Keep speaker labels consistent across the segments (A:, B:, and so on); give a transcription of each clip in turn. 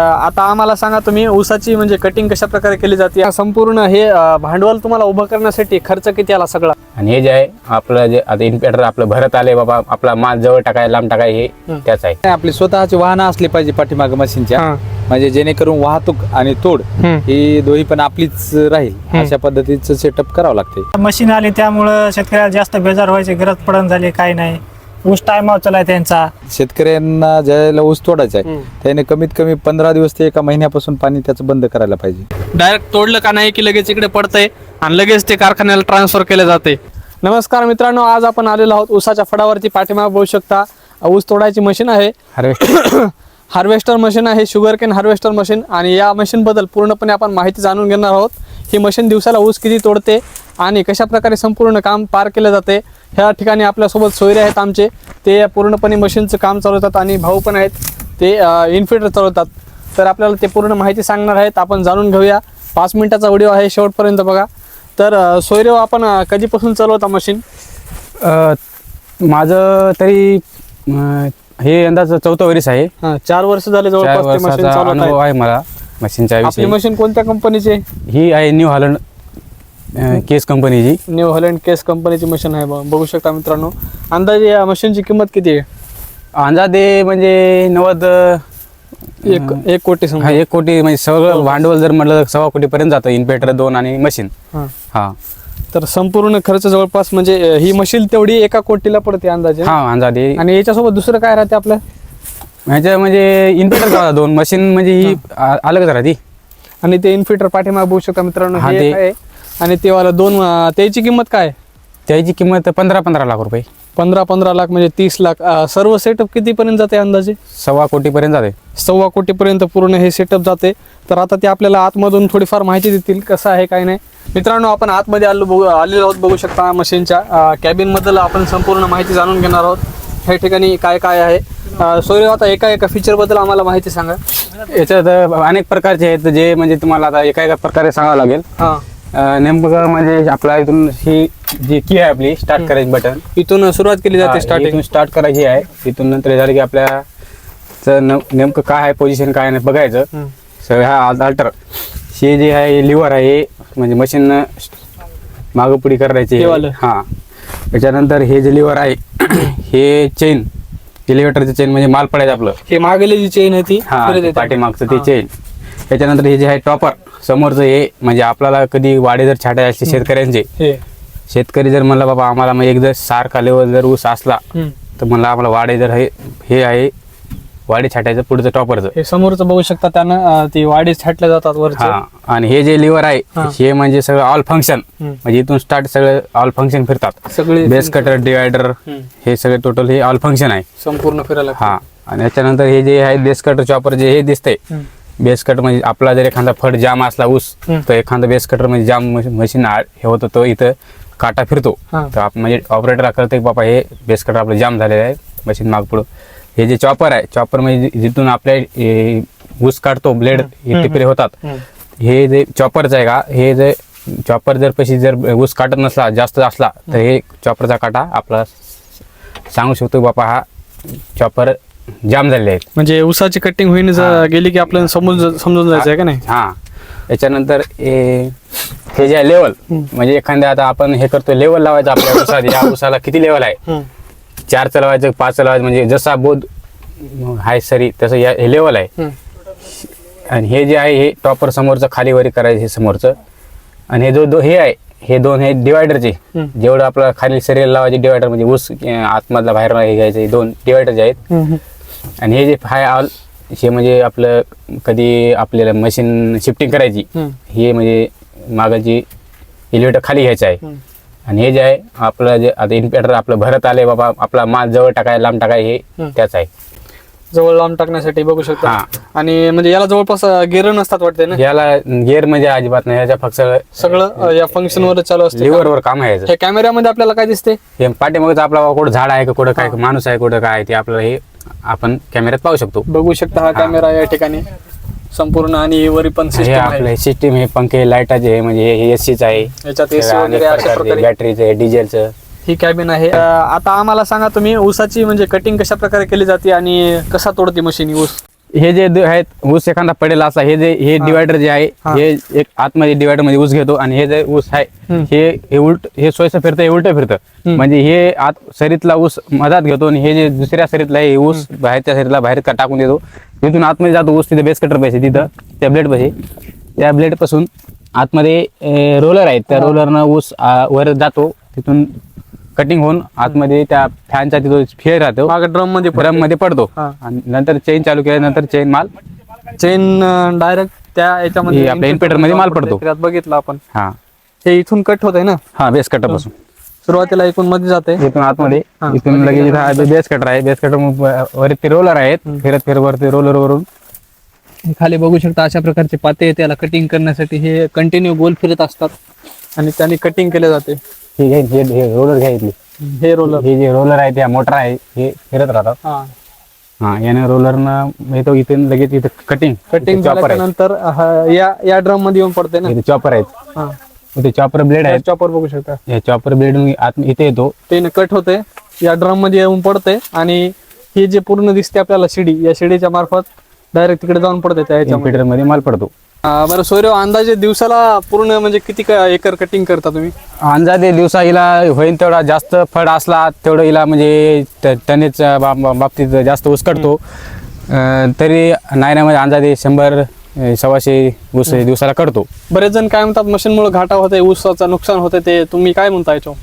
A: आता आम्हाला सांगा तुम्ही ऊसाची म्हणजे कटिंग कशा प्रकारे केली जाते? हा संपूर्ण हे भांडवल तुम्हाला उभं करण्यासाठी खर्च किती आला सगळा?
B: आणि हे जे आहे आपलं जे आता इन्व्हर्टर आपलं भरत आले बाबा आपला माल जवळ टाकाय लांब टाकाय हे त्याच आहे.
C: आपली स्वतःची वाहनं असली पाहिजे पाठीमाग मशीनच्या.
A: हा.
C: म्हणजे जेणेकरून वाहतूक आणि तोड. ही. दोन्ही पण आपलीच राहील. अशा पद्धतीचं सेटअप करावं लागते
D: मशीन आली त्यामुळं शेतकऱ्याला जास्त बेजार व्हायची गरज पडण झाली काही नाही. ऊस टायमावर चलाय त्यांचा.
C: शेतकऱ्यांना ज्याला ऊस तोडायचा आहे त्याने कमीत कमी पंधरा दिवस ते एका महिन्यापासून पाणी त्याचं बंद करायला पाहिजे.
A: डायरेक्ट तोडलं का नाही की लगेच इकडे पडतंय आणि लगेच ते कारखान्याला ट्रान्सफर केले जाते नमस्कार मित्रांनो आज आपण आलेलो आहोत ऊसाच्या फडावरती पाठीमागे बघू शकता. ऊस तोडायची मशीन आहे.
B: हार्वेस्ट
A: हार्वेस्टर मशीन आहे शुगर केन हार्वेस्टर मशीन आणि या मशीनबद्दल पूर्णपणे आपण माहिती जाणून घेणार आहोत. ही मशीन दिवसाला ऊस किती तोडते आणि कशा प्रकारे संपूर्ण काम पार केलं जाते ह्या ठिकाणी आपल्यासोबत सोयरे आहेत आमचे. ते पूर्णपणे मशीनचं काम चालवतात आणि भाऊ पण आहेत. ते इन्फिटर चालवतात. तर आपल्याला ते पूर्ण माहिती सांगणार आहेत. आपण जाणून घेऊया. पाच मिनिटाचा व्हिडिओ आहे शेवटपर्यंत बघा. तर अ, सोयरे आपण कधीपासून चालवता मशीन
B: माझं तरी हे यंदाचं चौथं वरीस आहे.
A: हां चार वर्ष झाले जवळपास मशीन
B: अनुभव
A: आहे
B: मला मशीनच्या
A: मशीन कोणत्या कंपनीची
B: ही आहे न्यू हॉलंड अं, केस कंपनीची.
A: न्यू हॉलँड केस कंपनीची मशीन आहे बघ- बघू शकता मित्रांनो. अंदाजे या मशीनची किंमत किती आहे?
B: अंदाजे म्हणजे नव्वद
A: एक एक कोटी
B: हा
A: समजा
B: एक कोटी म्हणजे सगळं भांडवल जर म्हटलं तर सव्वा कोटीपर्यंत जातं इन्व्हर्टर दोन आणि मशीन
A: हां.
B: हा.
A: तर संपूर्ण खर्च जवळपास म्हणजे अं, ही मशीन तेवढी एका कोटीला पडते अंदाजे.
B: हा अंदाजे.
A: आणि याच्यासोबत दुसरं काय राहते आपलं?
B: ह्याच्या म्हणजे इन्व्हर्टर दोन? मशीन म्हणजे ही आ- अलगच राहते
A: आणि ते इन्फिटर पाठीमागे बघू शकता मित्रांनो
B: हा,
A: हे
B: ते-
A: एक आहे. आणि ते वाला दोन अं, त्याची किंमत काय?
B: त्याची किंमत पंधरा पंधरा लाख रुपये.
A: पंधरा पंधरा लाख म्हणजे तीस लाख. अं, सर्व सेटअप कितीपर्यंत जाते अंदाजे?
B: सव्वा कोटीपर्यंत जाते.
A: सव्वा कोटीपर्यंत पूर्ण हे सेटअप जाते. तर आता ते आपल्याला आतमधून थोडीफार माहिती देतील कसं आहे काय नाही. मित्रांनो आपण आतमध्ये आलो बघू आलेलो आहोत बघू शकता मशीनच्या कॅबिनबद्दल आपण संपूर्ण माहिती जाणून घेणार आहोत. ह्या ठिकाणी काय काय आहे? अं, सोयरे आता एका एका फीचरबद्दल आम्हाला माहिती सांगा.
B: याच्यात अनेक प्रकारचे आहेत जे म्हणजे तुम्हाला आता एका एका प्रकारे सांगावं लागेल.
A: हां.
B: नेमकं म्हणजे आपला इथून ही जी की आहे आपली स्टार्ट करायची बटन
A: इथून सुरुवात केली जाते स्टार्टिंग
B: स्टार्ट करायची आहे. इथून नंतर झालं की आपल्या च- न- नेमकं काय आहे पोझिशन काय नाही बघायचं. सगळं हा अल्टर हे जे आहे लिव्हर आहे हे म्हणजे मशीन मागं पुढी करायची.
A: हे वालं?
B: हा. त्याच्यानंतर हे जे लिव्हर आहे हे चेन एलिव्हेटरचं चेन म्हणजे माल पडायचं आपलं.
A: हे मागेली जी चेन आहे ती
B: हा
A: फिरत
B: ते
A: येते.
B: पाठीमागचं ते
A: हा.
B: चेन त्याच्यानंतर हे जे आहे टॉपर समोरचं हे म्हणजे आपल्याला कधी वाडे जर छाटायचे असते शेतकऱ्यांचे शेतकरी जर म्हणला बाबा आम्हाला मग एकदा सारखा लेवल जर ऊस असला. तर म्हणलं आम्हाला वाडे जर हे हे आहे वाडे छाटायचं पुढचं टॉपरचं
A: हे समोरचं बघू शकता त्यानं ती वाढी छाटल्या जातात वरचे
B: हा आणि हे जे लिव्हर आहे
A: हा.
B: म्हणजे सगळं ऑल फंक्शन. म्हणजे इथून स्टार्ट सगळं ऑल फंक्शन फिरतात
A: सगळे
B: बेस कटर डिवायडर. हे सगळे टोटल हे ऑल फंक्शन आहे
A: संपूर्ण फिरायला
B: हा आणि याच्यानंतर हे जे आहे बेस कटर चॉपर जे हे दिसतंय. बेस कट म्हणजे आपला जर एखादा फड जाम असला ऊस. तर एखादा बेस कटर म्हणजे जाम मशीन हे होतं तो इथं काटा फिरतो. तर आपण म्हणजे ऑपरेटर कळतं की बाबा हे बेस कटर आपलं जाम झालेलं आहे मशीन माग पुढं हे जे चॉपर आहे चॉपर म्हणजे जिथून आपल्या ऊस काढतो ब्लेड हे टिपरे होतात. हे जे चॉपरचं आहे का हे जे चॉपर जर पशी जर ऊस काटत नसला जास्त असला तर हे चॉपरचा काटा आपला सांगू शकतो बाबा हा चॉपर जाम झालेले आहेत
A: म्हणजे ऊसाची कटिंग होईन. जर गेली की आपल्याला समजून समजून जायचं आहे का नाही
B: हा त्याच्यानंतर हे हे जे आहे लेवल म्हणजे एखाद्या आता आपण हे करतो लेवल लावायचं आपल्या ऊसात या ऊसाला किती लेवल आहे. चार लावायचं पाच लावायचं म्हणजे जसा बोध आहे सरी तसं या हे लेवल आहे. आणि हे जे आहे हे टॉपर समोरचं खाली वरी करायचं हे समोरचं आणि हे जो दो हे आहे हे दोन हे डिवायडरचे. जेवढं आपलं खाली शरीर लावायचे डिवायडर म्हणजे ऊस आतमधला बाहेर हे घ्यायचे दोन डिवायडर जे आहेत. आणि हे जे हाय ऑल हे म्हणजे आपलं कधी आपल्याला मशीन शिफ्टिंग करायची. हे म्हणजे मागाची एलिव्हेटर खाली घ्यायचं आहे. आणि हे जे आहे आपलं जे आता इन्व्हर्टर आपलं भरत आले बाबा आपला माल जवळ टाकाय लांब टाकाय हे. त्याच आहे
A: जवळ लांब टाकण्यासाठी बघू शकता. आणि म्हणजे याला जवळपास गिरण नसतात वाटते ना
B: याला गिअर म्हणजे अजिबात नाही याच्या फक्त
A: सगळं या फंक्शन वर चालू असते
B: लिव्हरवर काम आहे
A: कॅमेऱ्यामध्ये आपल्याला काय दिसते
B: पाठीमागचं आपला बाबा कुठं झाड आहे का कुठं काय माणूस आहे कुठं काय ते आपल्याला हे आपण कॅमेऱ्यात पाहू शकतो.
A: बघू शकता हा कॅमेरा या ठिकाणी संपूर्ण आणि वरी पण
B: हे आपलं
A: आहे.
B: सिस्टीम हे पंखे लाईटाचे हे म्हणजे हे एसीच आहे.
A: याच्यात एसी वगैरे अशा प्रकारे
B: बॅटरीचे डिझेलचं
A: ही कॅबिन आहे. अं, आता आम्हाला सांगा तुम्ही ऊसाची म्हणजे कटिंग कशा प्रकारे केली जाते आणि कसा तोडते मशीन ऊस
B: हे जे आहेत ऊस एखादा पडेल असा हे जे हे डिवायडर जे आहे
A: हा.
B: एक आतमध्ये डिवायडरमध्ये ऊस घेतो आणि हे जे ऊस आहे. हे हे उलट हे सोयीचं फिरतं हे उलट फिरतं. म्हणजे हे आत सरीतला ऊस मधात घेतो आणि हे जे दुसऱ्या सरीतला आहे हे ऊस बाहेरच्या सरीतला बाहेर का- टाकून देतो. तिथून आतमध्ये जातो ऊस तिथे बेस कटर पाहिजे तिथं त्या ब्लेड पाहिजे त्या ब्लेडपासून आतमध्ये रोलर आहेत. त्या रोलरनं ऊस वर जातो तिथून कटिंग होऊन आतमध्ये त्या फॅनच्या तिथं फेर राहतो. ड्रममध्ये ड्रममध्ये पडतो.
A: हा.
B: आणि नंतर चेन चालू केल्यानंतर चेन माल
A: चेन डायरेक्ट त्या याच्यामध्ये
B: हे आपल्या inverter मध्ये माल पडतो.
A: त्यात बघितलं आपण.
B: हा.
A: हे इथून कट होत आहे ना?
B: हा बेस कटरपासून.
A: सुरुवातीला इथून मध्ये जाते
B: इथून आतमध्ये.
A: हा.
B: इथून लगेच हा बेस कटर आहे. बेस कटर वरती रोलर आहेत. फिरत फिरत वरती रोलर वरून.
A: हे खाली बघू शकता अशा प्रकारचे पाते त्याला कटिंग करण्यासाठी हे कंटिन्यू गोल फिरत असतात. आणि त्याने कटिंग केले जाते
B: हे हे- हे रोलर घ्या इथली
A: हे रोलर
B: हे जे रोलर आहे त्या मोटर आहे हे फिरत राहतात.
A: हा.
B: हा याने रोलरनं येतो इथून लगेच इथं कटिंग
A: कटिंग
B: चॉपर आहे.
A: हा, या या ड्रममध्ये येऊन पडते ना?
B: इथे चॉपर आहेत.
A: हा.
B: इथे चॉपर ब्लेड आहेत.
A: चॉपर बघू शकता.
B: या चॉपर ब्लेड आत इथे येतो.
A: ते कट होते या ड्रममध्ये येऊन पडते आणि ही जे पूर्ण दिसते आपल्याला शिडी या शिडीच्या मार्फत डायरेक्ट तिकडे जाऊन पडते त्या याच्यामध्ये.
B: इन्व्हर्टरमध्ये माल पडतो.
A: हा, बरं सोयरेव अंदाजे दिवसाला पूर्ण म्हणजे किती क- एकर कटिंग करता तुम्ही?
B: अंदाजे दिवसा हिला होईल तेवढा जास्त फळ असला तेवढं हिला म्हणजे टनेज बा- बा- बाबतीत जास्त ऊस काढतो अं, तरी नायऱ्यामध्ये अंदाजे शंभर अं, सव्वाशे ऊस दिवसाला काढतो
A: बरेच जण काय म्हणतात मशीनमुळे घाटा होते ऊसाचं नुकसान होते ते तुम्ही काय म्हणता याच्यावर?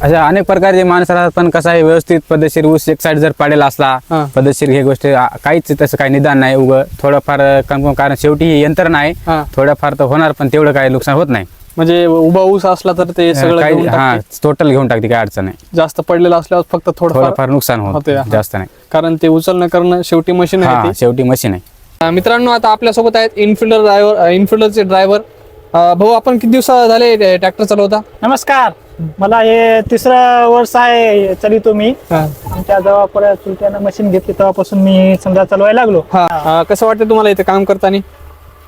B: अशा अनेक प्रकारचे माणसं राहतात पण कसं आहे व्यवस्थित पद्धतशीर ऊस एक साईड जर पाडेला असला
A: हा.
B: पद्धतशीर हे गोष्ट आ- काहीच तसं काही निदान नाही. उगं थोडंफार कन्फर्म कारण शेवटी हे यंत्रणा आहे
A: हा.
B: थोडंफार तर होणार पण तेवढं काही नुकसान होत नाही.
A: म्हणजे उभा ऊस असला तर ते सगळं
B: काही
A: घेऊन
B: हा
A: टाकते.
B: टोटल घेऊन टाकते काय अडचण नाही.
A: जास्त पडलेलं असल्यावर फक्त थोडं
B: थोडंफार नुकसान होत
A: होते, हा.
B: जास्त नाही.
A: कारण ते उचलणं करणं शेवटी मशीन आहे
B: हा. शेवटी मशीन आहे.
A: अं, मित्रांनो आता आपल्यासोबत आहेत इन्फिल्डर ड्रायव्हर इन्फिल्डरचे ड्रायव्हर भाऊ आपण किती दिवस झाले ट्रॅक्टर चालवता?
D: नमस्कार. मला हे तिसरं वर्ष आहे चलितो मी आमच्या जवळ चुलत्यानं मशीन घेतली तेव्हापासून मी समजा चालवायला लागलो.
A: हा. अं, कसं वाटतं तुम्हाला इथे काम करताना?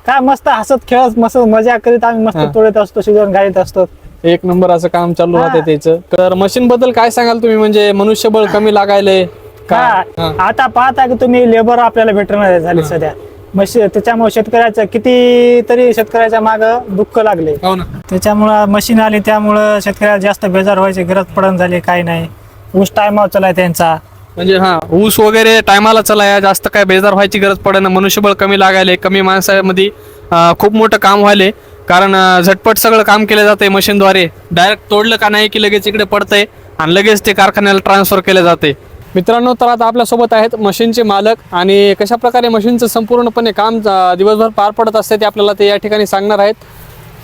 D: काय मस्त हसत खेळत मस्त मजा करीत आम्ही मस्त
A: हा.
D: तोडत असतो शिजवून गाडीत असतो.
A: एक नंबर असं काम चालू
D: हा.
A: राहते त्याचं. तर मशीन बद्दल काय सांगाल तुम्ही? म्हणजे मनुष्यबळ कमी लागायले का? हा.
D: आता पाहता की तुम्ही लेबर आपल्याला भेटणार झाले सध्या. त्याच्यामुळे शेतकऱ्याचं किती तरी शेतकऱ्याच्या माग दुःख लागले.
A: हो ना.
D: त्याच्यामुळं मशीन आली त्यामुळं शेतकऱ्याला जास्त बेजार व्हायची गरज पडण झाली काही नाही. ऊस टायमावर चलाय त्यांचा.
A: म्हणजे हा ऊस वगैरे टायमाला चलाया जास्त काय बेजार व्हायची गरज पडेना मनुष्यबळ कमी लागायले कमी माणसामध्ये अं, खूप मोठं काम व्हायले. कारण अं, झटपट सगळं काम केलं जाते मशीनद्वारे डायरेक्ट तोडलं का नाही की लगेच इकडे पडतंय आणि लगेच ते कारखान्याला ट्रान्सफर केले जाते मित्रांनो तर आता आपल्यासोबत आहेत मशीनचे मालक आणि कशा प्रकारे मशीनचं संपूर्णपणे काम दिवसभर पार पडत असते ते आपल्याला ते या ठिकाणी सांगणार आहेत.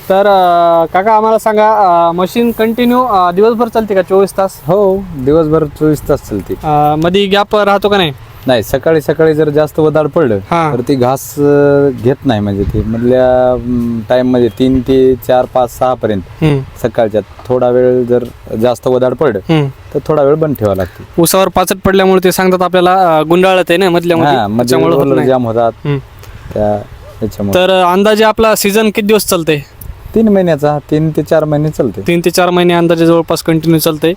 A: तर काका आम्हाला सांगा मशीन कंटिन्यू दिवसभर चालते का चोवीस तास?
C: हो दिवसभर चोवीस तास चालते.
A: मध्ये गॅप राहतो का नाही?
C: नाही सकाळी सकाळी जर जास्त वदाड पडलं
A: हा.
C: तर ती घास अं, घेत नाही म्हणजे ते. मधल्या टाइममध्ये तीन ते चार पाच सहा पर्यंत
A: हम्म,
C: सकाळच्या थोडा वेळ जर जास्त वदाड पडलं
A: हम्म.
C: तर थोडा वेळ बंद ठेवावा लागते.
A: उसावर पाचट पडल्यामुळे ते सांगतात आपल्याला अं, गुंडाळत आहे ना
C: हा मध्ये
A: त्याच्यामुळे होत
C: रोलर
A: नाही.
C: जाम होतात.
A: हम्म.
C: त्या त्याच्यामुळे.
A: तर अं, अंदाजे आपला सीझन किती दिवस चालते
C: तीन महिन्याचा तीन ते चार महिने चालते
A: तीन ते चार महिने अंदाजे जवळपास कंटिन्यू चालते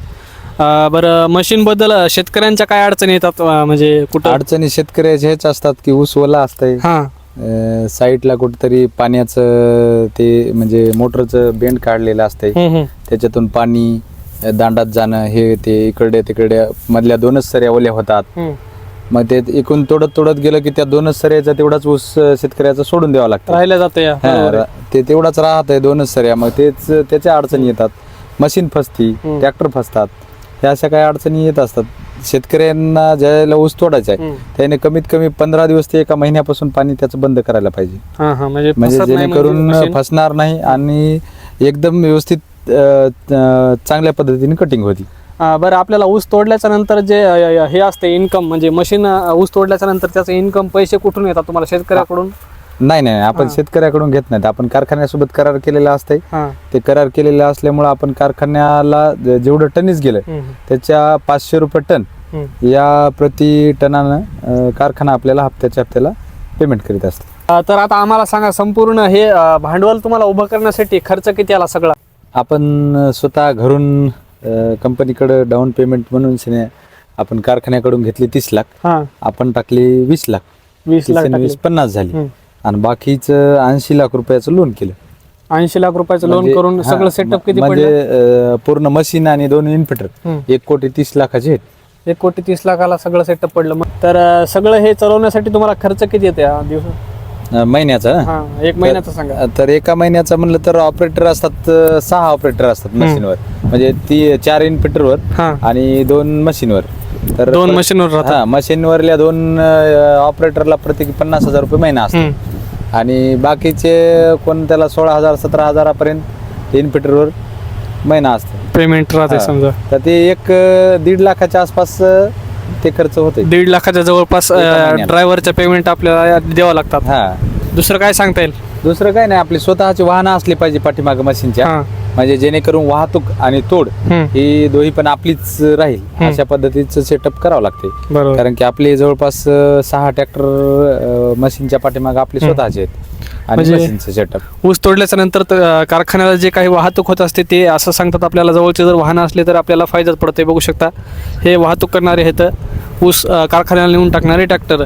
A: अं, बरं मशीन बद्दल अं, शेतकऱ्यांच्या काय अडचणी येतात अं, म्हणजे कुठं?
C: अडचणी शेतकऱ्याच्या हेच असतात की ऊस ओला असतंय.
A: हा.
C: अं, साईडला कुठेतरी पाण्याचं ते म्हणजे मोटरचं बेंड काढलेलं असतंय.
A: हम्म, हम्म.
C: त्याच्यातून पाणी अं, दांडात जाणं हे ते इकडे तिकडे मधल्या दोनच सऱ्या ओल्या होतात.
A: हम्म.
C: मग ते एकूण तोडत तोडत गेलं की त्या दोनच सऱ्याचा तेवढाच ऊस अं, शेतकऱ्याचा सोडून द्यावा लागतो.
A: राहिलं जाते या.
C: हा,
A: बरोबर आहे.
C: रा- ते तेवढाच राहत आहे दोनच सऱ्या. मग तेच त्याच्या अडचणी येतात. मशीन फसती. ट्रॅक्टर फसतात. ह्या अशा काही अडचणी येत असतात शेतकऱ्यांना ज्याला ऊस तोडायचा आहे. त्याने कमीत कमी पंधरा दिवस ते एका महिन्यापासून पाणी त्याचं बंद करायला पाहिजे
A: हा हा म्हणजे
C: म्हणजे जेणेकरून
A: म्हणजे machine.
C: फसणार नाही आणि एकदम व्यवस्थित चांगल्या पद्धतीने कटिंग होती
A: बरं आपल्याला ऊस तोडल्याच्या नंतर जे हे असते इन्कम म्हणजे मशीन ऊस तोडल्याच्या नंतर त्याचं इन्कम पैसे कुठून येतात तुम्हाला शेतकऱ्याकडून
C: नाही नाही आपण. शेतकऱ्याकडून घेत नाहीत. आपण कारखान्यासोबत करार केलेला असतंय.
A: हा.
C: ते करार केलेलं असल्यामुळे आपण कारखान्याला जेवढं टनीच गेलं त्याच्या पाचशे रुपये टन. या प्रति टनानं कारखाना आपल्याला हप्त्याच्या हप्त्याला पेमेंट करीत असते
A: तर आता आम्हाला सांगा संपूर्ण हे भांडवल तुम्हाला उभं करण्यासाठी खर्च किती आला सगळा?
C: आपण स्वतः घरून कंपनीकडं डाऊन पेमेंट म्हणून आपण कारखान्याकडून घेतली तीस लाख. आपण टाकली वीस लाख.
A: वीस लाख.
C: पन्नास झाली. आणि बाकीचं ऐंशी लाख रुपयाचं लोन केलं.
A: ऐंशी लाख रुपयाचं लोन
C: म्हणजे-
A: करून
C: हा,
A: सगळं सेटअप किती
C: म्हणजे
A: पडलं?
C: अं, पूर्ण मशीन आणि दोन इन्व्हर्टर
A: हम्म.
C: एक कोटी तीस लाखाचे आहेत.
A: एक कोटी तीस लाखाला सगळं सेटअप पडलं. मग तर अं, सगळं हे चालवण्यासाठी तुम्हाला खर्च किती येते हा दिवस
C: अं, महिन्याचा? ना?
A: हा एक महिन्याचा सांगा.
C: तर एका महिन्याचा म्हणलं तर ऑपरेटर असतात अं, सहा ऑपरेटर असतात मशीनवर म्हणजे ती चार इन्व्हर्टरवर
A: हा.
C: आणि दोन मशीनवर तर
A: दोन मशीनवर राहतात.
C: मशीनवरल्या दोन ऑपरेटरला प्रत्येकी पन्नास हजार रुपये महिना असतो
A: हम्म.
C: आणि बाकीचे कोण त्याला सोळा हजार सतरा हजारापर्यंत इन्व्हर्टरवर महिना असतो.
A: पेमेंट राहते
C: हा.
A: समजा.
C: तर ते एक अं, दीड लाखाच्या आसपास अं, ते खर्च होते
A: दीड लाखाच्या जवळपास
C: एका महिन्याला.
A: ड्रायव्हरच्या पेमेंट आपल्याला द्यावं लागतात.
C: हा.
A: दुसरं काय सांगता येईल?
C: दुसरं काय नाही आपली स्वतःची वाहनं असली पाहिजे पाठीमाग मशीनच्या
A: हा.
C: म्हणजे जेणेकरून वाहतूक आणि तोड. ही दोन्ही पण आपलीच राहील. अशा पद्धतीचं सेटअप करावं लागते. कारण की आपले जवळपास सहा ट्रॅक्टर मशीनच्या पाठीमाग आपले स्वतःचे आहेत. आणि
A: म्हणजे-
C: सेटअप
A: ऊस तोडल्याच्या नंतर कारखान्याला जे काही वाहतूक होत असते ते असं सांगतात आपल्याला जवळचे जर वाहनं असले तर आपल्याला फायदाच पडते बघू शकता. हे वाहतूक करणारे आहेत ऊस अं, कारखान्याला नेऊन टाकणारे ट्रॅक्टर